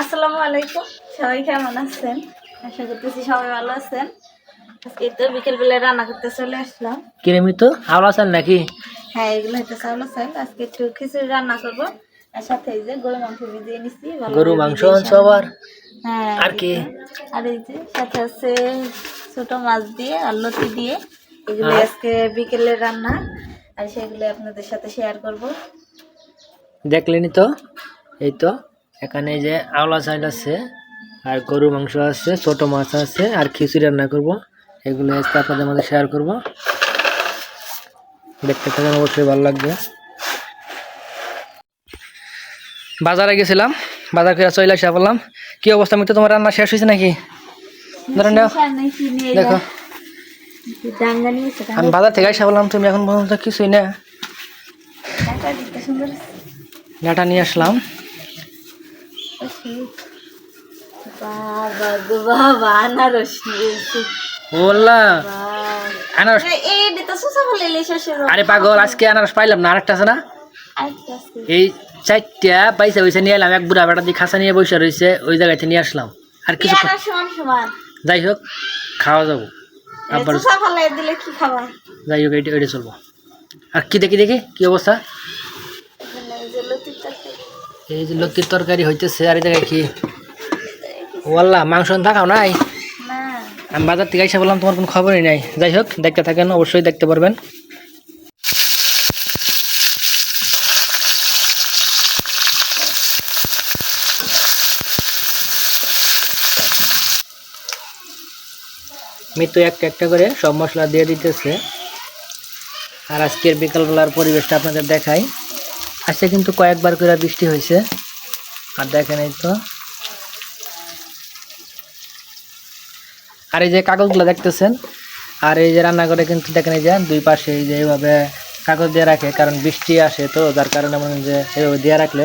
আসসালামু আলাইকুম। সবাই কেমন আছেন? আশা করতেছি সবাই ভালো আছেন। আজকে তো বিকেল বেলা রান্না করতে চলে আসলাম। কিরেমি তো আওলা চাল নাকি? হ্যাঁ এগুলো হয়তো চাউল চাল আজকে একটু খিচুড়ি রান্না করব। আর সাথে এই যে গরু মাংস ভিজিয়ে নিচ্ছি গরু মাংস আবার? হ্যাঁ আর কি? আর এই যে সাথে আছে ছোট মাছ দিয়ে আর লতি দিয়ে। এগুলো আজকে বিকেলের রান্না। আর সেগুলো আপনাদের সাথে শেয়ার করব। দেখলেনি তো? এই তো। এখানে যে আওলা চাল আছে আর গরু মাংস আছে ছোট মাছ আছে আর খিচুড়ি রান্না করব। এগুলো আজকে আপনাদের মধ্যে শেয়ার করব। দেখতে থাকেন অবশ্যই ভালো লাগবে। বাজারে গেছিলাম বাজার করে চলে আসা বললাম কি অবস্থা তো তোমার রান্না শেষ হয়েছে নাকি? ধরেন নাও দেখো। আমি বাজার থেকে আসা বললাম তুমি এখন পর্যন্ত কিছুই না? ডাটা নিয়ে আসলাম। বাবা গো বাবা আনারস। নিয়েছে বললাম আনারস এই দিতে সুসা বলে আরে পাগল আজকে আনারস পাইলাম না আরেকটা আছে না? এই চারটা পয়সা পয়সা নিয়ে এলাম এক বুড়া বেটা দিয়ে খাসা নিয়ে বসে রয়েছে ওই জায়গাতে নিয়ে আসলাম। আর কিছু যাই হোক খাওয়া যাব। আবার যাই হোক এইটা এইটা চলবো। আর কি দেখি দেখি কি অবস্থা? এই যে লতির তরকারি হইতেছে আর জায়গায় কি? ওয়াল্লা মাংস থাকাও নাই? আমি বাজার থেকে এসে বললাম তোমার কোনো খবরই নাই। যাই হোক দেখতে থাকেন অবশ্যই দেখতে পারবেন। মৃত্যু একটা একটা করে সব মশলা দিয়ে দিতেছে। আর আজকের বিকালবেলার পরিবেশটা আপনাদের দেখাই। আজকে কিন্তু কয়েকবার করে বৃষ্টি হয়েছে। আর দেখেন এই তো। আর এই যে কাগজগুলো দেখতেছেন, আর এই যে রান্নাঘরে কিন্তু দেখেন এই যে দুই পাশে এই যে এইভাবে কাগজ দিয়ে রাখে, কারণ বৃষ্টি আসে তো, যার কারণে মনে যে এইভাবে দিয়ে রাখলে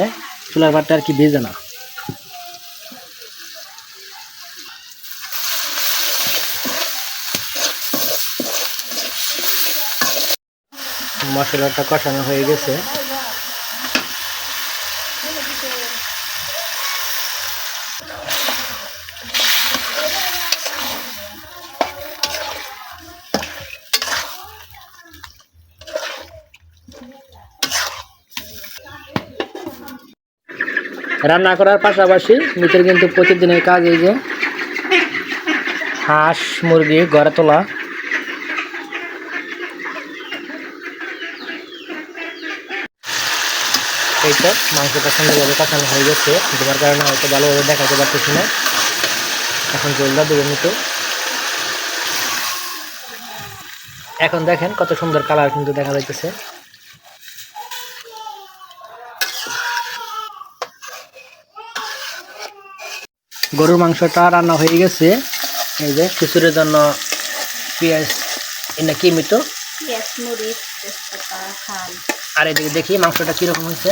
চুলার ভাতটা আর কি ভিজে না। মশলাটা কষানো হয়ে গেছে। রান্না করার পাশাপাশি মিতের কিন্তু প্রতিদিনের কাজ এই যে হাঁস, মুরগি, ঘরে তোলা। এই তো মাংসটা সুন্দরভাবে কাঁচানো হয়ে গেছে। তোমার কারণে হয়তো ভালোভাবে দেখাতে পারতেছি না। এখন জলদা দেবো মিতো এখন দেখেন কত সুন্দর কালার কিন্তু দেখা যাইতেছে। গরুর মাংসটা রান্না হয়ে গেছে। এই যে খিচুড়ির জন্য পেঁয়াজ এটা কি খাল। আর এদিকে দেখি মাংসটা কীরকম হয়েছে।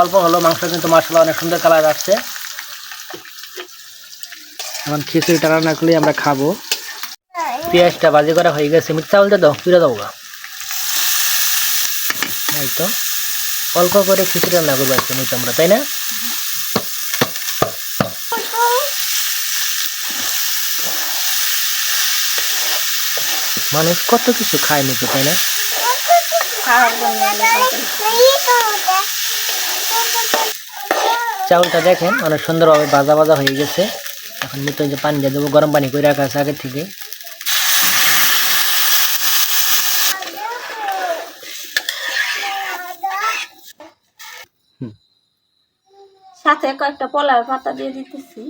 অল্প হলো মাংস কিন্তু মশলা অনেক সুন্দর কালার আসছে। এখন খিচুড়িটা রান্না করলে আমরা খাব। পেঁয়াজটা বাজি করা হয়ে গেছে। মিথ্যা বলতে দাও ফিরে দাও গা। এই তো। অল্প করে খিচুড়ি রান্না করব আজকে মিথ্যা আমরা তাই না? মানুষ কত কিছু খায় মিথ্যা তাই না? চাউলটা দেখেন অনেক সুন্দরভাবে ভাজা ভাজা হয়ে গেছে। এখন মতো যে পানি দিয়ে দেবো, গরম পানি করে রাখা আছে আগে থেকে। সাথে কয়েকটা পোলার পাতা দিয়ে দিতেছি।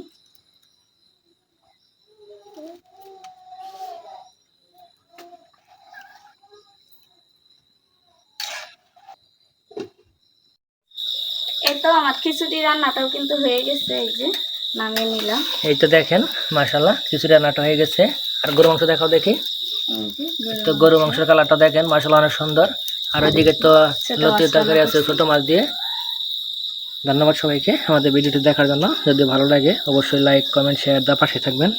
তো আমার খিচুড়ি রান্নাটাও কিন্তু হয়ে গেছে এই যে নামিয়ে নিলাম। এই তো দেখেন মাশাল্লাহ খিচুড়ি রান্নাটা হয়ে গেছে। আর গরু মাংস দেখাও দেখি। তো গরু মাংসের কালারটা দেখেন মাশাল্লাহ অনেক সুন্দর। আর ওইদিকে তো লতির তরকারি আছে ছোট মাছ দিয়ে। ধন্যবাদ সবাইকে আমাদের ভিডিওটি দেখার জন্য। যদি ভালো লাগে অবশ্যই লাইক কমেন্ট শেয়ার দেওয়ার পাশে থাকবেন।